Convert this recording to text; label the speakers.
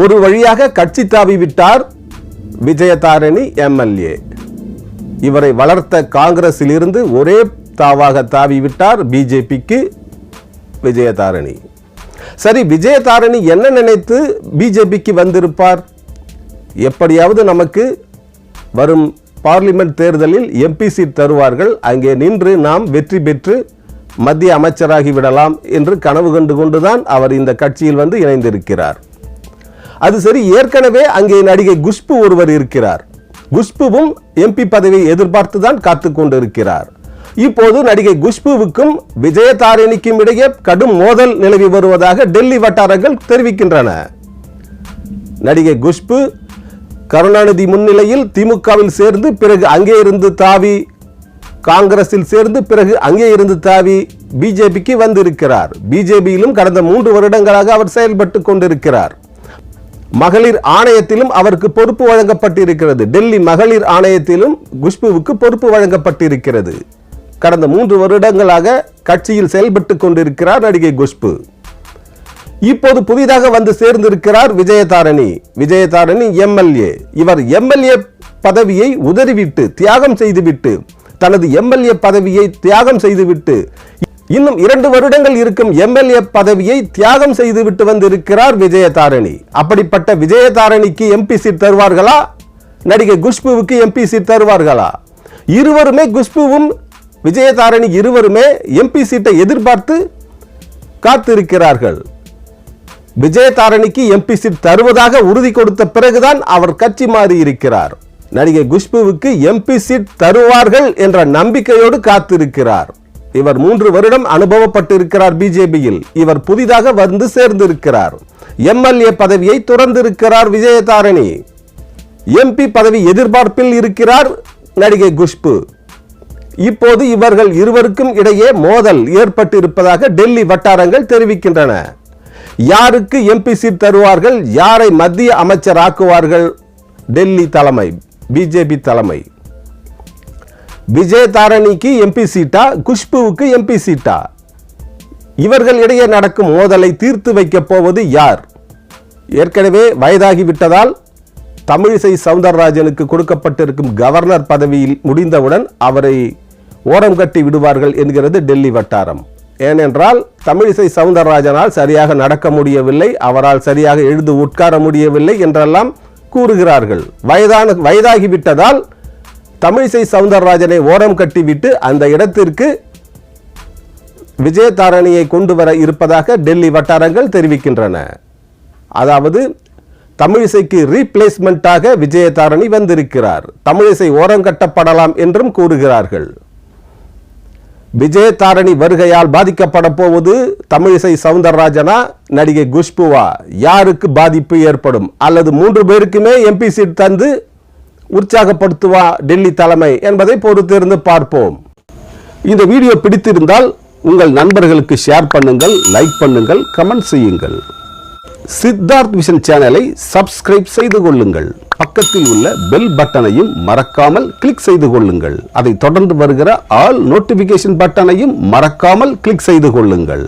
Speaker 1: ஒரு வழியாக கட்சி தாவி விட்டார் விஜயதாரணி எம்எல்ஏ. இவரை வளர்த்த காங்கிரஸில் இருந்து ஒரே தாவாக தாவி விட்டார் பிஜேபிக்கு விஜயதாரணி. சரி விஜயதாரணி என்ன நினைத்து பிஜேபிக்கு வந்திருப்பார்? எப்படியாவது நமக்கு வரும் பார்லிமெண்ட் தேர்தலில் எம்பி சீட் தருவார்கள். அங்கே நின்று நாம் வெற்றி பெற்று மத்திய அமைச்சராகி விடலாம் என்று கனவு கண்டு கொண்டுதான் அவர் இந்த கட்சியில் வந்து இணைந்திருக்கிறார். அது சரி ஏற்கனவே அங்கே நடிகை குஷ்பு ஒருவர் இருக்கிறார். குஷ்புவும் எம்பி பதவியை எதிர்பார்த்து தான் காத்து கொண்டிருக்கிறார். இப்போது நடிகை குஷ்புவுக்கும் விஜயதாரிணிக்கும் இடையே கடும் மோதல் நிலவி வருவதாக டெல்லி வட்டாரங்கள் தெரிவிக்கின்றன. நடிகை குஷ்பு கருணாநிதி முன்னிலையில் திமுகவில் சேர்ந்து பிறகு அங்கே இருந்து தாவி காங்கிரஸில் சேர்ந்து பிறகு அங்கே இருந்து தாவி பிஜேபிக்கு வந்திருக்கிறார். பிஜேபியிலும் கடந்த மூன்று வருடங்களாக அவர் செயல்பட்டு கொண்டிருக்கிறார். மகளிர் ஆணையத்திலும் அவருக்கு பொறுப்பு வழங்கப்பட்டிருக்கிறது. டெல்லி மகளிர் ஆணையத்திலும் குஷ்புவுக்கு பொறுப்பு வழங்கப்பட்டிருக்கிறது. கடந்த மூன்று வருடங்களாக கட்சியில் செயல்பட்டு கொண்டிருக்கிறார் நடிகை குஷ்பு. இப்போது புதிதாக வந்து சேர்ந்திருக்கிறார் விஜயதாரணி. விஜயதாரணி எம்எல்ஏ. இவர் எம்எல்ஏ பதவியை உதறிவிட்டு தியாகம் செய்துவிட்டு தனது எம்எல்ஏ பதவியை தியாகம் செய்துவிட்டு இன்னும் இரண்டு வருடங்கள் இருக்கும் எம்எல்ஏ பதவியை தியாகம் செய்துவிட்டு வந்திருக்கிறார் விஜயதாரணி. அப்படிப்பட்ட விஜயதாரணிக்கு எம்பி சீட் தருவார்களா? நடிகை குஷ்புவுக்கு எம்பி சீட் தருவார்களா? இருவருமே குஷ்புவும் விஜயதாரணி இருவருமே எம்பி சீட்டை எதிர்பார்த்து காத்திருக்கிறார்கள். விஜயதாரணிக்கு எம்பி சீட் தருவதாக உறுதி கொடுத்த பிறகுதான் அவர் கட்சி மாறி இருக்கிறார். நடிகை குஷ்புவுக்கு எம்பி சீட் தருவார்கள் என்ற நம்பிக்கையோடு காத்திருக்கிறார். இவர் மூன்று வருடம் அனுபவப்பட்டிருக்கிறார் பிஜேபியில் இவர் புதிதாக வந்து சேர்ந்திருக்கிறார். எம்எல்ஏ பதவியை துறந்திருக்கிறார் விஜயதாரணி. எம்பி பதவி எதிர்பார்ப்பில் இருக்கிறார் நடிகை குஷ்பு. இப்போது இவர்கள் இருவருக்கும் இடையே மோதல் ஏற்பட்டிருப்பதாக டெல்லி வட்டாரங்கள் தெரிவிக்கின்றன. யாருக்கு எம்பி சீட் தருவார்கள் யாரை மத்திய அமைச்சர் ஆக்குவார்கள் டெல்லி தலைமை பிஜேபி தலைமை. விஜயதாரணிக்கு எம்பி சீட்டா குஷ்புவுக்கு எம்பி சீட்டா. இவர்கள் இடையே நடக்கும் மோதலை தீர்த்து வைக்கப் போவது யார்? ஏற்கனவே வயதாகிவிட்டதால் தமிழிசை சவுந்தரராஜனுக்கு கொடுக்கப்பட்டிருக்கும் கவர்னர் பதவியில் முடிந்தவுடன் அவரை ஓரம் கட்டி விடுவார்கள் என்கிறது டெல்லி வட்டாரம். ஏனென்றால் தமிழிசை சவுந்தரராஜனால் சரியாக நடக்க முடியவில்லை அவரால் சரியாக எழுந்து உட்கார முடியவில்லை என்றெல்லாம் கூறுகிறார்கள். வயதான வயதாகிவிட்டதால் தமிழிசை சவுந்தரராஜனை ஓரம் கட்டிவிட்டு அந்த இடத்திற்கு விஜயதாரணியை கொண்டு வர இருப்பதாக டெல்லி வட்டாரங்கள் தெரிவிக்கின்றன. அதாவது தமிழிசைக்கு ரீப்ளேஸ்மெண்ட்டாக விஜயதாரணி வந்திருக்கிறார். தமிழிசை ஓரங்கட்டப்படலாம் என்றும் கூறுகிறார்கள். விஜயதாரணி வருகையால் பாதிக்கப்பட போவது தமிழிசை சவுந்தரராஜனா நடிகை குஷ்புவா? யாருக்கு பாதிப்பு ஏற்படும்? அல்லது மூன்று பேருக்குமே எம்பி சீட் தந்து உற்சாகப்படுத்துவா டெல்லி தலைமை என்பதை பொறுத்திருந்து பார்ப்போம். இந்த வீடியோ பிடித்திருந்தால் உங்கள் நண்பர்களுக்கு ஷேர் பண்ணுங்கள் லைக் பண்ணுங்கள் கமெண்ட் செய்யுங்கள். சித்தார்த் விஷன் சேனலை சப்ஸ்கிரைப் செய்து கொள்ளுங்கள். பக்கத்தில் உள்ள பெல் பட்டனையும் மறக்காமல் கிளிக் செய்து கொள்ளுங்கள். அதை தொடர்ந்து வருகிற ஆல் நோட்டிபிகேஷன் பட்டனையும் மறக்காமல் கிளிக் செய்து கொள்ளுங்கள்.